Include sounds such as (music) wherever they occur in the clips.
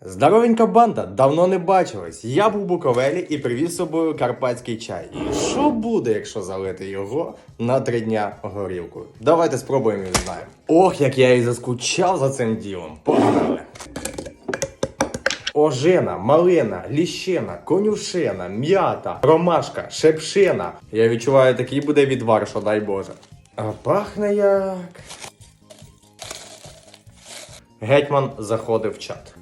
Здоровенька банда, давно не бачились. Я був Буковелі і привіз з собою карпатський чай. І що буде, якщо залити його на три дня горілкою? Давайте спробуємо і знаємо. Ох, як я і заскучав за цим ділом. Погнали! Ожена, малина, ліщина, конюшина, м'ята, ромашка, шепшина. Я відчуваю, такий буде відвар, що дай Боже. А пахне як. Гетьман заходив в чат.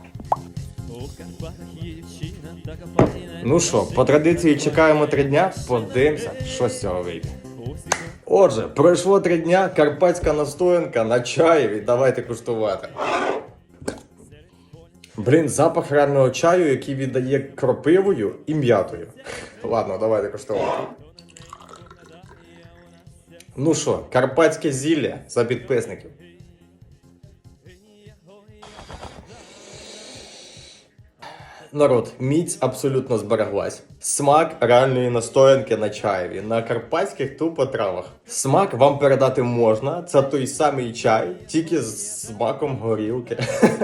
Ну що, по традиції чекаємо три дня, подивимося, що з цього вийде. Отже, пройшло три дня, карпатська настоянка на чаєві. Давайте куштувати. Блін, запах реального чаю, який віддає кропивою і м'ятою. Ладно, давайте куштувати. Ну що, карпатське зілля за підписників. Народ, міць абсолютно збереглась. Смак реальної настоянки на чаєві, на карпатських тупо травах. Смак вам передати можна. Це той самий чай, тільки з смаком горілки.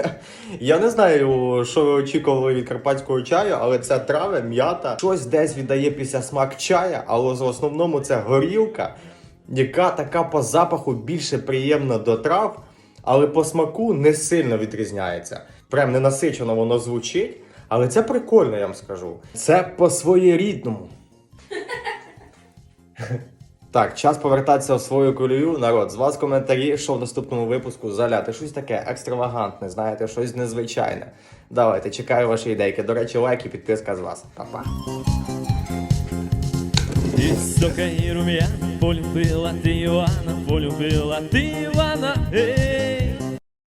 (laughs) Я не знаю, що ви очікували від карпатського чаю, але це трави, м'ята. Щось десь віддає після смак чая, але в основному це горілка, яка така по запаху більше приємна до трав, але по смаку не сильно відрізняється. Прям ненасичено воно звучить. Але це прикольно, я вам скажу. Це по своєрідному. Так, час повертатися в свою колію. Народ, з вас коментарі, що в наступному випуску заляти. Щось таке екстравагантне, знаєте, щось незвичайне. Давайте, чекаю ваші ідейки. До речі, лайк і підписка з вас. Па-па. Полюбила ти Івана, полюбила ти Івана, ей.